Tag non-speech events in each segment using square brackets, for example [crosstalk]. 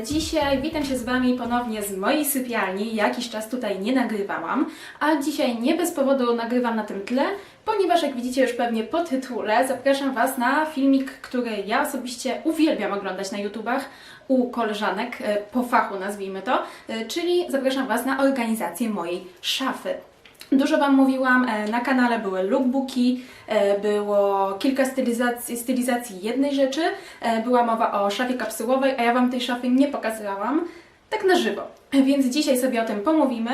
Dzisiaj witam się z Wami ponownie z mojej sypialni. Jakiś czas tutaj nie nagrywałam, a dzisiaj nie bez powodu nagrywam na tym tle, ponieważ jak widzicie już pewnie po tytule zapraszam Was na filmik, który ja osobiście uwielbiam oglądać na YouTubach u koleżanek e, po fachu nazwijmy to, e, czyli zapraszam Was na organizację mojej szafy. Dużo Wam mówiłam, e, na kanale były lookbooki, e, było kilka stylizacji, stylizacji jednej rzeczy, e, była mowa o szafie kapsułowej, a ja Wam tej szafy nie pokazywałam tak na żywo. Więc dzisiaj sobie o tym pomówimy.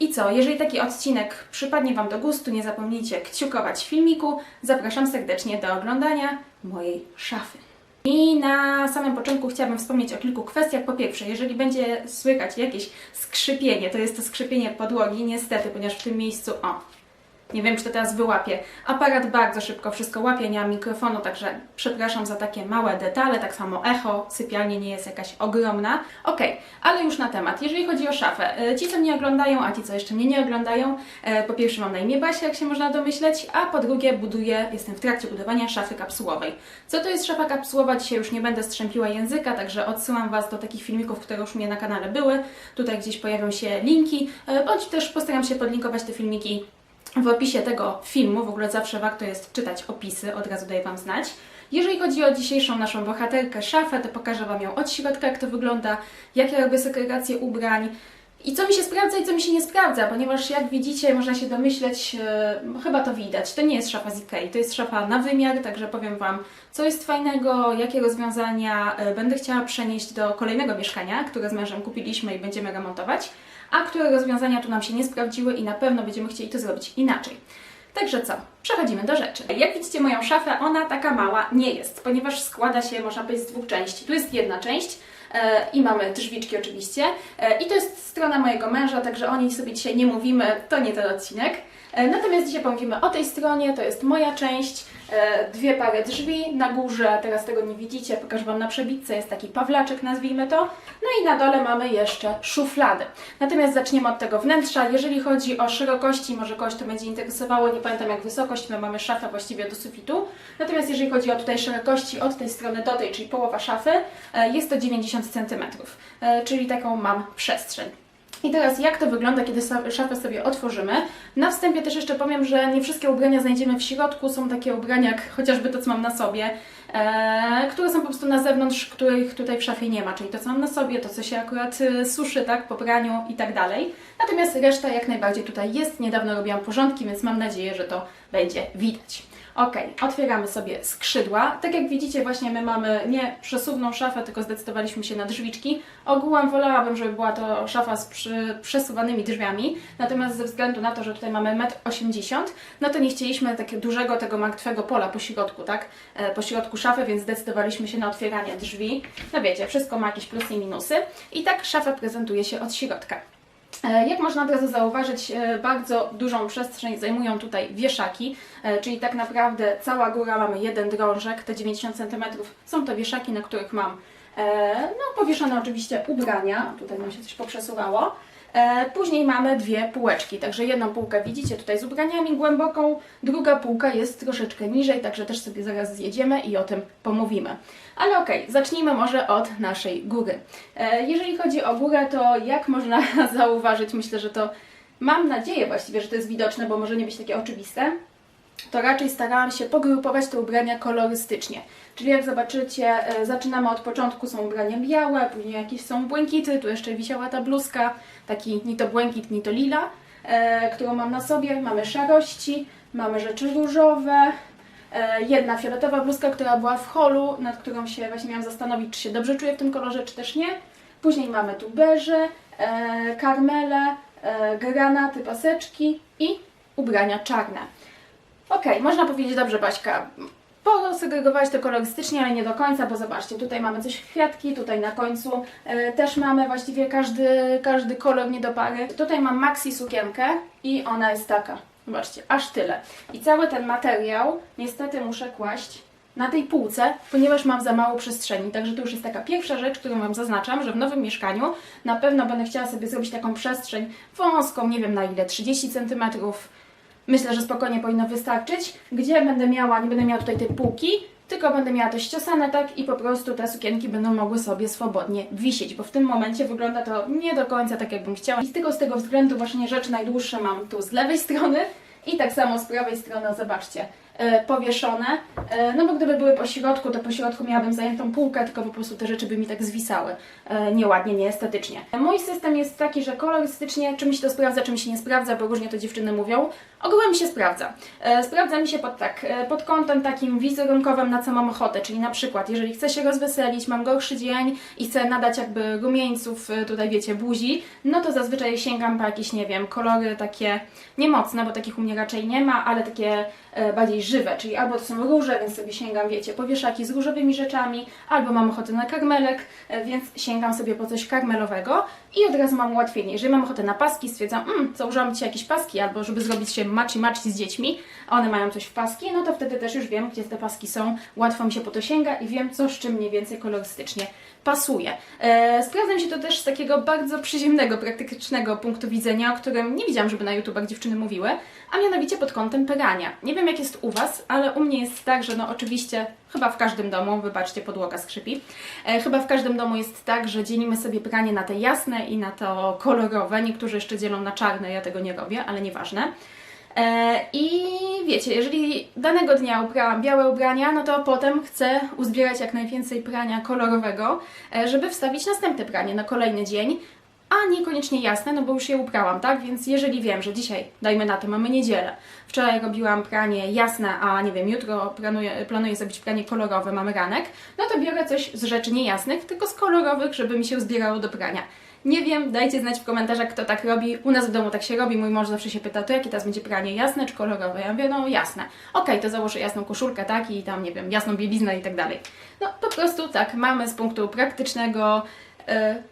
I co, jeżeli taki odcinek przypadnie Wam do gustu, nie zapomnijcie kciukować filmiku. Zapraszam serdecznie do oglądania mojej szafy. I na samym początku chciałabym wspomnieć o kilku kwestiach. Po pierwsze, jeżeli będzie słychać jakieś skrzypienie, to jest to skrzypienie podłogi, niestety, ponieważ w tym miejscu, o, nie wiem, czy to teraz wyłapie. Aparat bardzo szybko wszystko łapie, nie ma mikrofonu, także przepraszam za takie małe detale. Tak samo echo, sypialnie nie jest jakaś ogromna. Okej, ale już na temat. Jeżeli chodzi o szafę, e, ci co mnie oglądają, a ci co jeszcze mnie nie oglądają, e, po pierwsze mam na imię Basia, jak się można domyśleć, a po drugie buduję, jestem w trakcie budowania szafy kapsułowej. Co to jest szafa kapsułowa? Dzisiaj już nie będę strzępiła języka, także odsyłam Was do takich filmików, które już mnie na kanale były. Tutaj gdzieś pojawią się linki, e, bądź też postaram się podlinkować te filmiki w opisie tego filmu, w ogóle zawsze warto jest czytać opisy, od razu daję Wam znać. Jeżeli chodzi o dzisiejszą naszą bohaterkę, szafę, to pokażę Wam ją od środka, jak to wygląda, jak ja robię segregację ubrań i co mi się sprawdza i co mi się nie sprawdza, ponieważ jak widzicie, można się domyśleć, e, chyba to widać, to nie jest szafa z Ikei, to jest szafa na wymiar, także powiem Wam, co jest fajnego, jakie rozwiązania e, będę chciała przenieść do kolejnego mieszkania, które z mężem kupiliśmy i będziemy remontować a które rozwiązania tu nam się nie sprawdziły i na pewno będziemy chcieli to zrobić inaczej. Także co? Przechodzimy do rzeczy. Jak widzicie moją szafę, ona taka mała nie jest, ponieważ składa się, można powiedzieć, z dwóch części. Tu jest jedna część e, i mamy drzwiczki oczywiście e, i to jest strona mojego męża, także o niej sobie dzisiaj nie mówimy, to nie ten odcinek. E, Natomiast dzisiaj pomówimy o tej stronie, to jest moja część, dwie pary drzwi, na górze, teraz tego nie widzicie, pokażę Wam na przebitce, jest taki pawlaczek, nazwijmy to, no i na dole mamy jeszcze szuflady. Natomiast zaczniemy od tego wnętrza, jeżeli chodzi o szerokości, może kogoś to będzie interesowało, nie pamiętam jak wysokość, my mamy szafę właściwie do sufitu, natomiast jeżeli chodzi o tutaj szerokości od tej strony do tej, czyli połowa szafy, e, jest to 90 cm, e, czyli taką mam przestrzeń. I teraz jak to wygląda, kiedy szafę sobie otworzymy? Na wstępie też jeszcze powiem, że nie wszystkie ubrania znajdziemy w środku. Są takie ubrania, jak chociażby to, co mam na sobie, e, które są po prostu na zewnątrz, których tutaj w szafie nie ma. Czyli to, co mam na sobie, to, co się akurat e, suszy, tak, po praniu i tak dalej. Natomiast reszta jak najbardziej tutaj jest. Niedawno robiłam porządki, więc mam nadzieję, że to będzie widać. Ok, otwieramy sobie skrzydła. Tak jak widzicie, właśnie my mamy nie przesuwną szafę, tylko zdecydowaliśmy się na drzwiczki. Ogółem wolałabym, żeby była to szafa z przesuwanymi drzwiami, natomiast ze względu na to, że tutaj mamy 1,80 m, no to nie chcieliśmy takiego dużego, tego martwego pola po środku, tak? E, po środku szafy, więc zdecydowaliśmy się na otwieranie drzwi. No wiecie, wszystko ma jakieś plusy i minusy. I tak szafa prezentuje się od środka. E, Jak można od razu zauważyć, e, bardzo dużą przestrzeń zajmują tutaj wieszaki, e, czyli tak naprawdę cała góra mamy jeden drążek, te 90 cm są to wieszaki, na których mam no, powieszone oczywiście ubrania, tutaj nam się coś poprzesuwało. E, Później mamy dwie półeczki, także jedną półkę widzicie tutaj z ubraniami głęboką, druga półka jest troszeczkę niżej, także też sobie zaraz zjedziemy i o tym pomówimy. Ale okej, zacznijmy może od naszej góry. E, Jeżeli chodzi o górę, to jak można [laughs] zauważyć, myślę, że to mam nadzieję właściwie, że to jest widoczne, bo może nie być takie oczywiste to raczej starałam się pogrupować te ubrania kolorystycznie. Czyli jak zobaczycie, e, zaczynamy od początku, są ubrania białe, później jakieś są błękity, tu jeszcze wisiała ta bluzka, taki ni to błękit, ni to lila, e, którą mam na sobie. Mamy szarości, mamy rzeczy różowe, e, jedna fioletowa bluzka, która była w holu, nad którą się właśnie miałam zastanowić, czy się dobrze czuję w tym kolorze, czy też nie. Później mamy tu beże, karmele, granaty, paseczki i ubrania czarne. Okej, można powiedzieć dobrze, Baśka. Posegregowałaś to kolorystycznie, ale nie do końca, bo zobaczcie, tutaj mamy coś kwiatki, tutaj na końcu e, też mamy właściwie każdy, każdy kolor nie do pary. Tutaj mam maxi sukienkę i ona jest taka. Zobaczcie, aż tyle. I cały ten materiał niestety muszę kłaść na tej półce, ponieważ mam za mało przestrzeni. Także to już jest taka pierwsza rzecz, którą Wam zaznaczam, że w nowym mieszkaniu na pewno będę chciała sobie zrobić taką przestrzeń wąską, nie wiem na ile, 30 cm, Myślę, że spokojnie powinno wystarczyć. Gdzie będę miała, nie będę miała tutaj tej półki, tylko będę miała to ściosane tak i po prostu te sukienki będą mogły sobie swobodnie wisieć, bo w tym momencie wygląda to nie do końca tak, jakbym chciała. I tylko z tego względu właśnie rzeczy najdłuższe mam tu z lewej strony i tak samo z prawej strony, zobaczcie, e, powieszone. E, no bo gdyby były po środku, to po środku miałabym zajętą półkę, tylko po prostu te rzeczy by mi tak zwisały. E, nieładnie, nieestetycznie. Mój system jest taki, że kolorystycznie, czy mi się to sprawdza, czy mi się nie sprawdza, bo różnie to dziewczyny mówią. Ogółem się sprawdza. E, sprawdza mi się pod tak, e, pod kątem takim wizerunkowym, na co mam ochotę, czyli na przykład, jeżeli chcę się rozweselić, mam gorszy dzień i chcę nadać jakby rumieńców, e, tutaj wiecie, buzi, no to zazwyczaj sięgam po jakieś, nie wiem, kolory takie niemocne, bo takich u mnie raczej nie ma, ale takie bardziej żywe, czyli albo to są róże, więc sobie sięgam, wiecie, po wieszaki z różowymi rzeczami, albo mam ochotę na karmelek, więc sięgam sobie po coś karmelowego i od razu mam ułatwienie. Jeżeli mam ochotę na paski, stwierdzam, mm, założyłam Ci jakieś paski, albo żeby zrobić się maci maci z dziećmi, a one mają coś w paski, no to wtedy też już wiem, gdzie te paski są, łatwo mi się po to sięga i wiem, co z czym mniej więcej kolorystycznie pasuje. E, sprawdza mi się to też z takiego bardzo przyziemnego, praktycznego punktu widzenia, o którym nie widziałam, żeby na YouTubach dziewczyny mówiły, a mianowicie pod kątem prania. Nie wiem, jak jest u Was, ale u mnie jest tak, że no oczywiście, chyba w każdym domu, wybaczcie, podłoga skrzypi, e, chyba w każdym domu jest tak, że dzielimy sobie pranie na te jasne i na to kolorowe. Niektórzy jeszcze dzielą na czarne, ja tego nie robię, ale nieważne. E, I wiecie, jeżeli danego dnia ubrałam białe ubrania, no to potem chcę uzbierać jak najwięcej prania kolorowego, e, żeby wstawić następne pranie na kolejny dzień, a niekoniecznie jasne, no bo już je ubrałam, tak? Więc jeżeli wiem, że dzisiaj, dajmy na to, mamy niedzielę, wczoraj robiłam pranie jasne, a nie wiem, jutro planuję, planuję zrobić pranie kolorowe, mamy ranek, no to biorę coś z rzeczy niejasnych, tylko z kolorowych, żeby mi się zbierało do prania. Nie wiem, dajcie znać w komentarzach, kto tak robi. U nas w domu tak się robi. Mój mąż zawsze się pyta, to jakie teraz będzie pranie, jasne czy kolorowe? Ja mówię, no jasne. Okej, to założę jasną koszulkę, tak, i tam, nie wiem, jasną bieliznę i tak dalej. No, po prostu tak, mamy z punktu praktycznego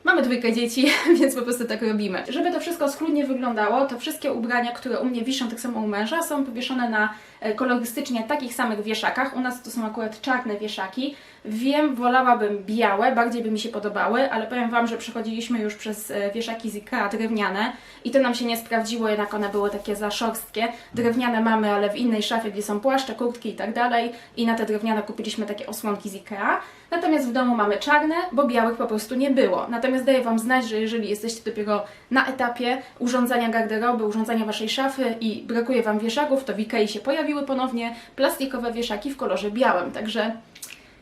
Mamy dwójkę dzieci, [laughs] więc po prostu tak robimy. Żeby to wszystko schludnie wyglądało, to wszystkie ubrania, które u mnie wiszą, tak samo u męża, są powieszone na e, kolorystycznie takich samych wieszakach. U nas to są akurat czarne wieszaki. Wiem, wolałabym białe, bardziej by mi się podobały, ale powiem Wam, że przechodziliśmy już przez e, wieszaki z Ikea drewniane i to nam się nie sprawdziło, jednak one były takie za szorstkie. Drewniane mamy, ale w innej szafie, gdzie są płaszcze, kurtki i tak dalej i na te drewniane kupiliśmy takie osłonki z Ikea. Natomiast w domu mamy czarne, bo białych po prostu nie było. Natomiast daję Wam znać, że jeżeli jesteście dopiero na etapie urządzania garderoby, urządzania Waszej szafy i brakuje Wam wieszaków, to w Ikei się pojawiły ponownie plastikowe wieszaki w kolorze białym. Także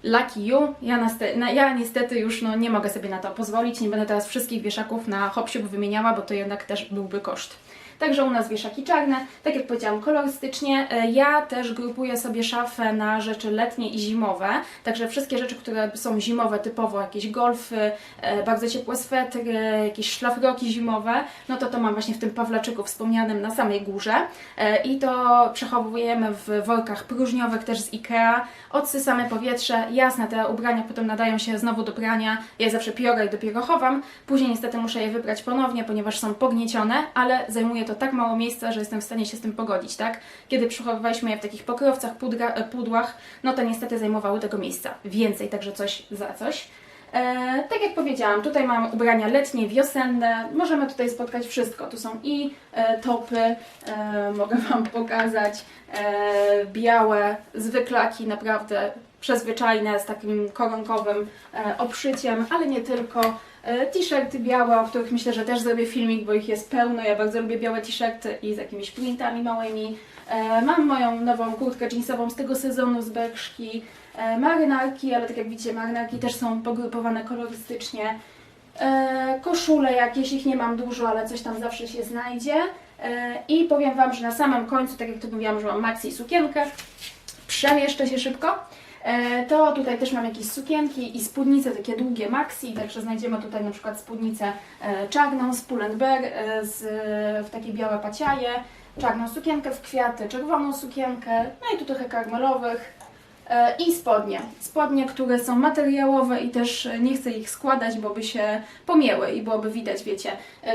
lucky you. Ja, na, ja niestety już no, nie mogę sobie na to pozwolić. Nie będę teraz wszystkich wieszaków na hopsiub wymieniała, bo to jednak też byłby koszt. Także u nas wieszaki czarne, tak jak powiedziałam, kolorystycznie. E, Ja też grupuję sobie szafę na rzeczy letnie i zimowe. Także wszystkie rzeczy, które są zimowe, typowo jakieś golfy, e, bardzo ciepłe swetry, jakieś szlafroki zimowe, no to to mam właśnie w tym pawlaczyku wspomnianym na samej górze. E, I to przechowujemy w workach próżniowych też z Ikea. Odsysamy powietrze. Jasne, te ubrania potem nadają się znowu do prania. Ja zawsze piorę i dopiero chowam. Później niestety muszę je wybrać ponownie, ponieważ są pogniecione, ale zajmuje to tak mało miejsca, że jestem w stanie się z tym pogodzić, tak? Kiedy przechowywaliśmy je w takich pokrowcach, pudra, e, pudłach, no to niestety zajmowały tego miejsca więcej, także coś za coś. E, tak jak powiedziałam, tutaj mamy ubrania letnie, wiosenne. Możemy tutaj spotkać wszystko. Tu są i e, topy, e, mogę Wam pokazać, e, białe, zwyklaki, naprawdę przyzwyczajne, z takim koronkowym e, obszyciem, ale nie tylko. E, T-shirty białe, o których myślę, że też zrobię filmik, bo ich jest pełno. Ja bardzo lubię białe t-shirty i z jakimiś printami małymi. E, Mam moją nową kurtkę jeansową z tego sezonu z Berszki. Marynarki, ale tak jak widzicie, marynarki też są pogrupowane kolorystycznie. Koszule jakieś, ich nie mam dużo, ale coś tam zawsze się znajdzie. I powiem Wam, że na samym końcu, tak jak tu mówiłam, że mam maxi sukienkę, przemieszczę się szybko. E, To tutaj też mam jakieś sukienki i spódnice takie długie maxi, także znajdziemy tutaj na przykład spódnicę e, czarną z Pull&Bear e, z, w takie białe paciaje, czarną sukienkę w kwiaty, czerwoną sukienkę, no i tu trochę karmelowych. I spodnie. Spodnie, które są materiałowe i też nie chcę ich składać, bo by się pomięły i byłoby widać, wiecie,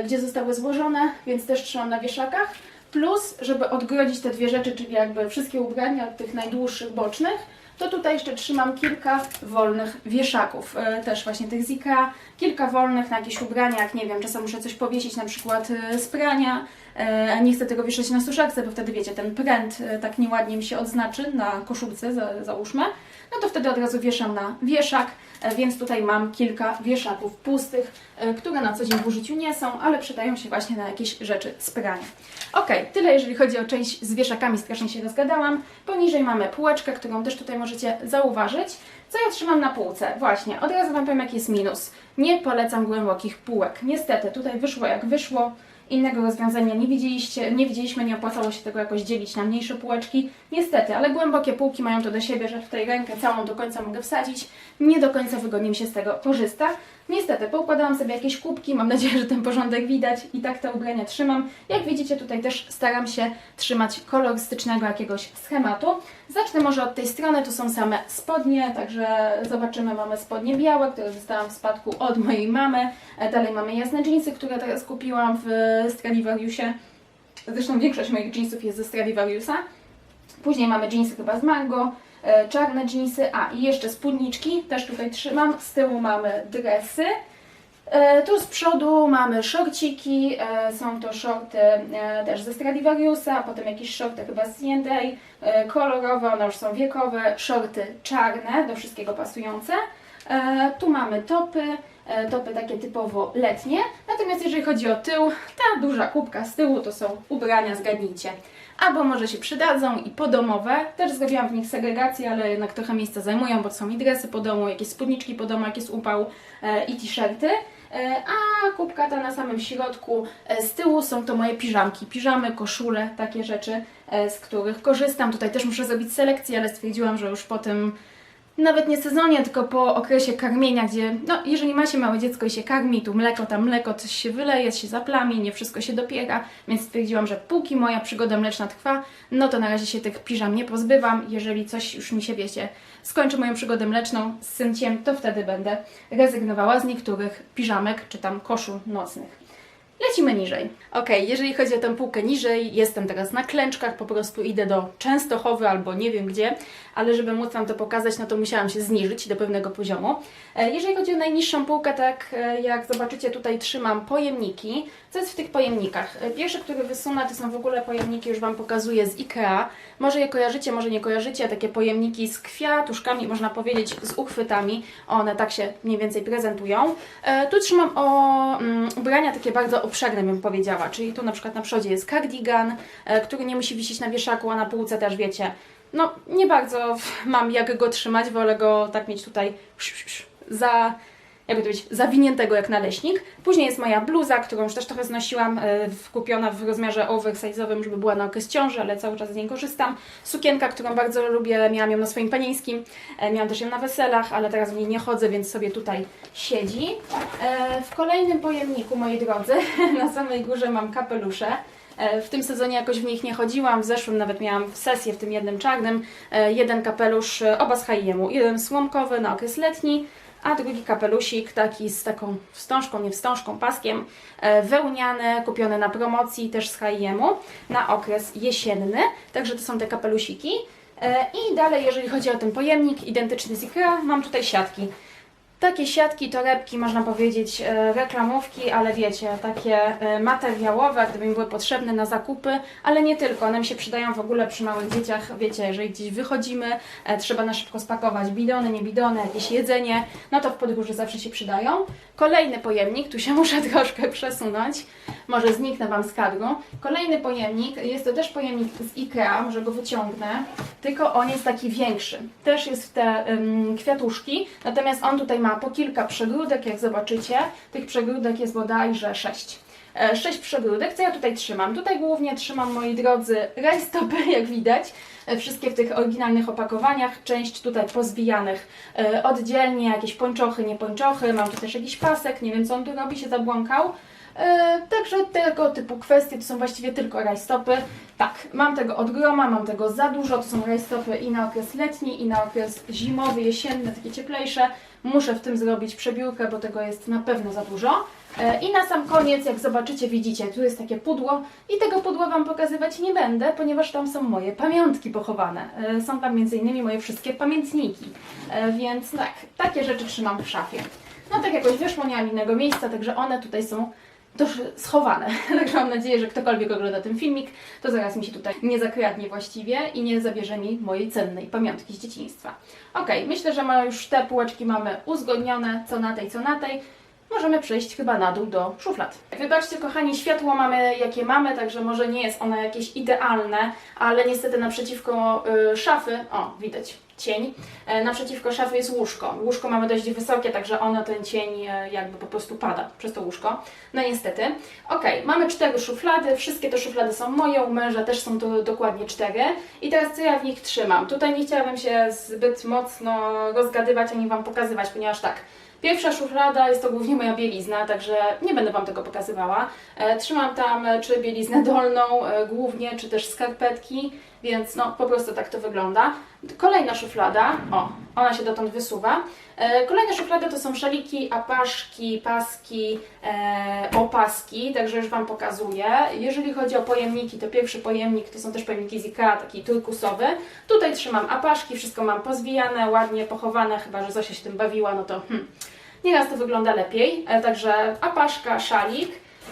gdzie zostały złożone, więc też trzymam na wieszakach. Plus, żeby odgrodzić te dwie rzeczy, czyli jakby wszystkie ubrania od tych najdłuższych bocznych, to tutaj jeszcze trzymam kilka wolnych wieszaków, e, też właśnie tych Zika, kilka wolnych na jakieś ubrania, jak nie wiem, czasem muszę coś powiesić, na przykład e, z prania, e, a nie chcę tego wieszać na suszarce, bo wtedy wiecie, ten pręt tak nieładnie mi się odznaczy na koszulce, za, załóżmy. No to wtedy od razu wieszam na wieszak, e, więc tutaj mam kilka wieszaków pustych, e, które na co dzień w użyciu nie są, ale przydają się właśnie na jakieś rzeczy z prania. Ok, tyle jeżeli chodzi o część z wieszakami, strasznie się rozgadałam. Poniżej mamy półeczkę, którą też tutaj możecie zauważyć. Co ja trzymam na półce? Właśnie, od razu Wam powiem jaki jest minus. Nie polecam głębokich półek. Niestety, tutaj wyszło jak wyszło. Innego rozwiązania nie widzieliście, nie widzieliśmy, nie opłacało się tego jakoś dzielić na mniejsze półeczki. Niestety, ale głębokie półki mają to do siebie, że tutaj rękę całą do końca mogę wsadzić. Nie do końca wygodnie mi się z tego korzysta. Niestety, poukładałam sobie jakieś kubki, mam nadzieję, że ten porządek widać i tak te ubrania trzymam. Jak widzicie, tutaj też staram się trzymać kolorystycznego jakiegoś schematu. Zacznę może od tej strony, tu są same spodnie, także zobaczymy, mamy spodnie białe, które dostałam w spadku od mojej mamy. E, Dalej mamy jasne dżinsy, które teraz kupiłam w Stradivariusie. Zresztą większość moich jeansów jest ze Stradivariusa. Później mamy jeansy chyba z Mango, e, czarne jeansy, a i jeszcze spódniczki, też tutaj trzymam. Z tyłu mamy dresy. E, Tu z przodu mamy szorciki, e, są to shorty też ze Stradivariusa, potem jakieś shorty chyba z C&A, kolorowe, one już są wiekowe, shorty czarne, do wszystkiego pasujące. Tu mamy topy, topy takie typowo letnie, natomiast jeżeli chodzi o tył, ta duża kubka z tyłu to są ubrania, zgadnijcie. Albo może się przydadzą i podomowe, też zrobiłam w nich segregację, ale jednak trochę miejsca zajmują, bo są i dresy po domu, jakieś spódniczki po domu, jak jest upał e, i t-shirty. E, A kubka ta na samym środku, e, z tyłu są to moje piżamki, piżamy, koszule, takie rzeczy, e, z których korzystam. Tutaj też muszę zrobić selekcję, ale stwierdziłam, że już po tym nawet nie sezonie, tylko po okresie karmienia, gdzie, no, jeżeli macie małe dziecko i się karmi, tu mleko, tam mleko, coś się wyleje, się zaplami, nie wszystko się dopiera, więc stwierdziłam, że póki moja przygoda mleczna trwa, no to na razie się tych piżam nie pozbywam. Jeżeli coś już mi się, wiecie, skończy moją przygodę mleczną z synciem, to wtedy będę rezygnowała z niektórych piżamek, czy tam koszul nocnych. Lecimy niżej. Ok, jeżeli chodzi o tę półkę niżej, jestem teraz na klęczkach, po prostu idę do Częstochowy albo nie wiem gdzie, ale żeby móc Wam to pokazać, no to musiałam się zniżyć do pewnego poziomu. E, Jeżeli chodzi o najniższą półkę, tak e, jak zobaczycie tutaj trzymam pojemniki. Co jest w tych pojemnikach? E, Pierwsze, które wysunę, to są w ogóle pojemniki, już Wam pokazuję z IKEA. Może je kojarzycie, może nie kojarzycie, takie pojemniki z kwiatuszkami, można powiedzieć z uchwytami. One tak się mniej więcej prezentują. Tu trzymam o mm, ubrania takie bardzo obszerne, bym powiedziała, czyli tu na przykład na przodzie jest cardigan, który nie musi wisieć na wieszaku, a na półce też wiecie, no nie bardzo mam jak go trzymać, wolę go tak mieć tutaj za, jakby to powiedzieć, zawiniętego jak naleśnik. Później jest moja bluza, którą już też trochę znosiłam, e, kupiona w rozmiarze oversize'owym, żeby była na okres ciąży, ale cały czas z niej korzystam. Sukienka, którą bardzo lubię, miałam ją na swoim panieńskim, e, miałam też ją na weselach, ale teraz w niej nie chodzę, więc sobie tutaj siedzi. E, W kolejnym pojemniku, moi drodzy, [laughs] na samej górze mam kapelusze. E, W tym sezonie jakoś w nich nie chodziłam, w zeszłym nawet miałam sesję w tym jednym czarnym. E, Jeden kapelusz, e, oba z H&M-u, jeden słomkowy na okres letni, a drugi kapelusik taki z taką wstążką, nie wstążką, paskiem, wełniany, kupiony na promocji też z H&M-u na okres jesienny. Także to są te kapelusiki. I dalej, jeżeli chodzi o ten pojemnik identyczny z Ikea, mam tutaj siatki. Takie siatki, torebki, można powiedzieć, e, reklamówki, ale wiecie, takie e, materiałowe, gdyby mi były potrzebne na zakupy, ale nie tylko, one mi się przydają w ogóle przy małych dzieciach, wiecie, jeżeli gdzieś wychodzimy, e, trzeba na szybko spakować bidony, nie bidony, jakieś jedzenie, no to w podróży zawsze się przydają. Kolejny pojemnik, tu się [laughs] muszę troszkę przesunąć, może zniknę Wam z kadru. Kolejny pojemnik, jest to też pojemnik z Ikea, może go wyciągnę, tylko on jest taki większy. Też jest w te kwiatuszki, natomiast on tutaj ma po kilka przegródek, jak zobaczycie. Tych przegródek jest bodajże sześć. E, Sześć przegródek. Co ja tutaj trzymam? Tutaj głównie trzymam, moi drodzy, rajstopy, [laughs] jak widać. E, Wszystkie w tych oryginalnych opakowaniach. Część tutaj pozwijanych e, oddzielnie, jakieś pończochy, nie pończochy. Mam tu też jakiś pasek, nie wiem co on tu robi, się zabłąkał. E, Także tego typu kwestie to są właściwie tylko rajstopy. Tak, mam tego od groma, mam tego za dużo. To są rajstopy i na okres letni, i na okres zimowy, jesienny, takie cieplejsze. Muszę w tym zrobić przebiórkę, bo tego jest na pewno za dużo. E, I na sam koniec, jak zobaczycie, widzicie, tu jest takie pudło i tego pudła Wam pokazywać nie będę, ponieważ tam są moje pamiątki pochowane. E, Są tam m.in. moje wszystkie pamiętniki, więc tak, takie rzeczy trzymam w szafie. No tak jakoś wyszło, nie mam innego miejsca, także one tutaj są to schowane. [laughs] Także mam nadzieję, że ktokolwiek ogląda ten filmik, to zaraz mi się tutaj nie zakradnie właściwie i nie zabierze mi mojej cennej pamiątki z dzieciństwa. Ok, myślę, że już te półeczki mamy uzgodnione, co na tej, co na tej. Możemy przejść chyba na dół do szuflad. Wybaczcie kochani, światło mamy jakie mamy, także może nie jest ono jakieś idealne, ale niestety naprzeciwko y, szafy, o widać cień, e, naprzeciwko szafy jest łóżko. Łóżko mamy dość wysokie, także ono ten cień e, jakby po prostu pada przez to łóżko. No niestety. Ok, mamy cztery szuflady, wszystkie te szuflady są moje, u męża też są to dokładnie cztery. I teraz co ja w nich trzymam? Tutaj nie chciałabym się zbyt mocno rozgadywać ani Wam pokazywać, ponieważ tak, Pierwsza szuflada jest to głównie moja bielizna, także nie będę Wam tego pokazywała. E, trzymam tam e, czy bieliznę dolną e, głównie, czy też skarpetki, więc no po prostu tak to wygląda. Kolejna szuflada, o, ona się dotąd wysuwa. Kolejna szuflada to są szaliki, apaszki, paski, opaski, także już Wam pokazuję. Jeżeli chodzi o pojemniki, to pierwszy pojemnik to są też pojemniki z IKEA, taki turkusowy. Tutaj trzymam apaszki, wszystko mam pozwijane, ładnie pochowane, chyba że Zosia się tym bawiła, no to hmm, nieraz to wygląda lepiej. E, także apaszka, szalik.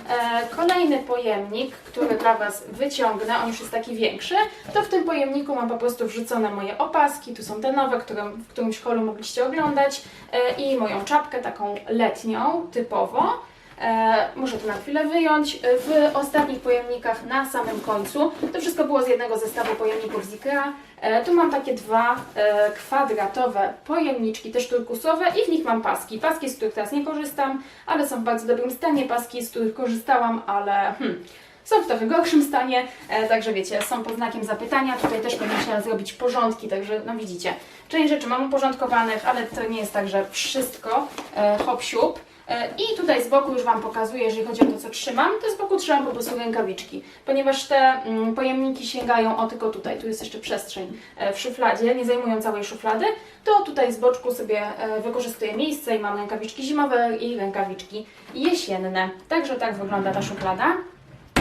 E, Kolejny pojemnik, który dla Was wyciągnę, on już jest taki większy, to w tym pojemniku mam po prostu wrzucone moje opaski, tu są te nowe, które w którymś holu mogliście oglądać e, i moją czapkę taką letnią, typowo. E, muszę to na chwilę wyjąć. W ostatnich pojemnikach na samym końcu, to wszystko było z jednego zestawu pojemników z Ikea. E, tu mam takie dwa e, kwadratowe pojemniczki, też turkusowe i w nich mam paski. Paski, z których teraz nie korzystam, ale są w bardzo dobrym stanie. Paski, z których korzystałam, ale hmm, są w trochę gorszym stanie, e, także wiecie, są pod znakiem zapytania. Tutaj też będę musiała zrobić porządki, także no widzicie, część rzeczy mam uporządkowanych, ale to nie jest tak, że wszystko e, hop siup. E, I tutaj z boku już Wam pokazuję, jeżeli chodzi o to, co trzymam, to z boku trzymam po prostu rękawiczki, ponieważ te mm, pojemniki sięgają o tylko tutaj, tu jest jeszcze przestrzeń e, w szufladzie, nie zajmują całej szuflady, to tutaj z boczku sobie e, wykorzystuję miejsce i mam rękawiczki zimowe i rękawiczki jesienne. Także tak wygląda ta szuflada.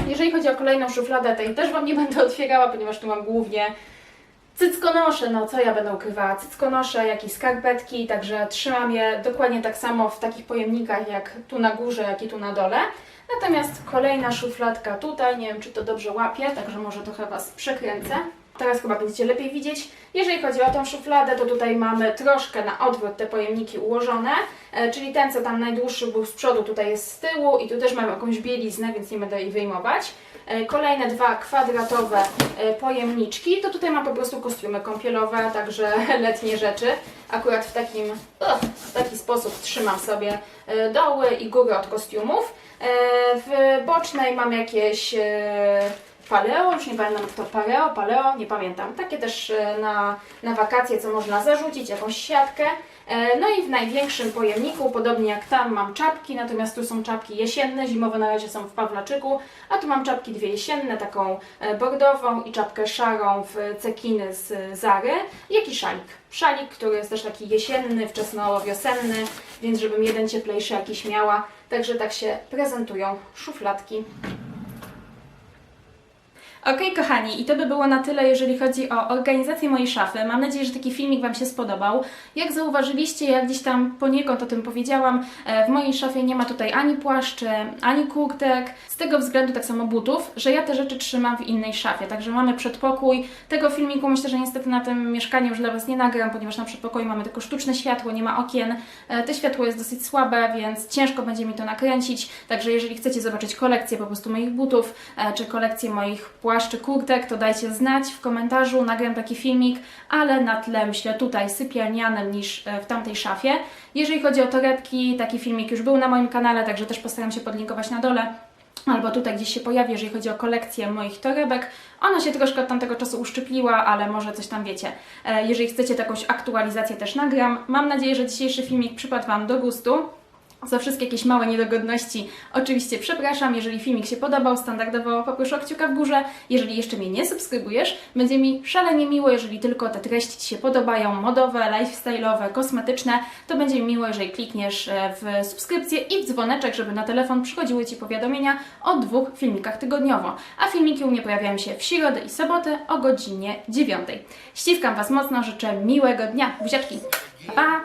Jeżeli chodzi o kolejną szufladę, tej też Wam nie będę [laughs] otwierała, ponieważ tu mam głównie cyckonosze, no co ja będę ukrywała, cyckonosze, jakieś skarpetki, także trzymam je dokładnie tak samo w takich pojemnikach jak tu na górze, jak i tu na dole. Natomiast kolejna szufladka tutaj, nie wiem czy to dobrze łapie, także może trochę Was przekręcę. Teraz chyba będziecie lepiej widzieć. Jeżeli chodzi o tą szufladę, to tutaj mamy troszkę na odwrót te pojemniki ułożone, e, czyli ten, co tam najdłuższy był z przodu, tutaj jest z tyłu i tu też mamy jakąś bieliznę, więc nie będę jej wyjmować. E, Kolejne dwa kwadratowe e, pojemniczki, to tutaj mam po prostu kostiumy kąpielowe, także [laughs] letnie rzeczy. Akurat w takim, w taki sposób trzymam sobie e, doły i góry od kostiumów. W bocznej mam jakieś paleo, już nie pamiętam kto paleo, paleo, nie pamiętam. Takie też e, na, na wakacje, co można zarzucić, jakąś siatkę. E, No i w największym pojemniku, podobnie jak tam, mam czapki, natomiast tu są czapki jesienne, zimowe na razie są w Pawlaczyku, a tu mam czapki dwie jesienne, taką e, bordową i czapkę szarą w cekiny z Zary, jak i szalik. Szalik, który jest też taki jesienny, wczesno-wiosenny, więc żebym jeden cieplejszy jakiś miała. Także tak się prezentują szufladki Okej, kochani, i to by było na tyle, jeżeli chodzi o organizację mojej szafy. Mam nadzieję, że taki filmik Wam się spodobał. Jak zauważyliście, ja gdzieś tam poniekąd o tym powiedziałam, e, w mojej szafie nie ma tutaj ani płaszczy, ani kurtek, z tego względu tak samo butów, że ja te rzeczy trzymam w innej szafie. Także mamy przedpokój. Tego filmiku myślę, że niestety na tym mieszkaniu już dla Was nie nagram, ponieważ na przedpokoju mamy tylko sztuczne światło, nie ma okien. E, Te światło jest dosyć słabe, więc ciężko będzie mi to nakręcić. Także jeżeli chcecie zobaczyć kolekcję po prostu moich butów, e, czy kolekcję moich płaszczy, kurtek, to dajcie znać w komentarzu, nagram taki filmik, ale na tle myślę tutaj sypialnianym niż e, w tamtej szafie. Jeżeli chodzi o torebki, taki filmik już był na moim kanale, także też postaram się podlinkować na dole. Albo tutaj gdzieś się pojawi, jeżeli chodzi o kolekcję moich torebek. Ona się troszkę od tamtego czasu uszczypliła, ale może coś tam wiecie. E, Jeżeli chcecie jakąś aktualizację też nagram. Mam nadzieję, że dzisiejszy filmik przypadł Wam do gustu. Za wszystkie jakieś małe niedogodności oczywiście przepraszam. Jeżeli filmik się podobał, standardowo poproszę o kciuka w górze. Jeżeli jeszcze mnie nie subskrybujesz, będzie mi szalenie miło, jeżeli tylko te treści Ci się podobają, modowe, lifestyle'owe, kosmetyczne, to będzie mi miło, jeżeli klikniesz e, w subskrypcję i w dzwoneczek, żeby na telefon przychodziły Ci powiadomienia o dwóch filmikach tygodniowo. A filmiki u mnie pojawiają się w środę i sobotę o godzinie 9. Ściskam Was mocno, życzę miłego dnia. Buziaczki! Pa! pa.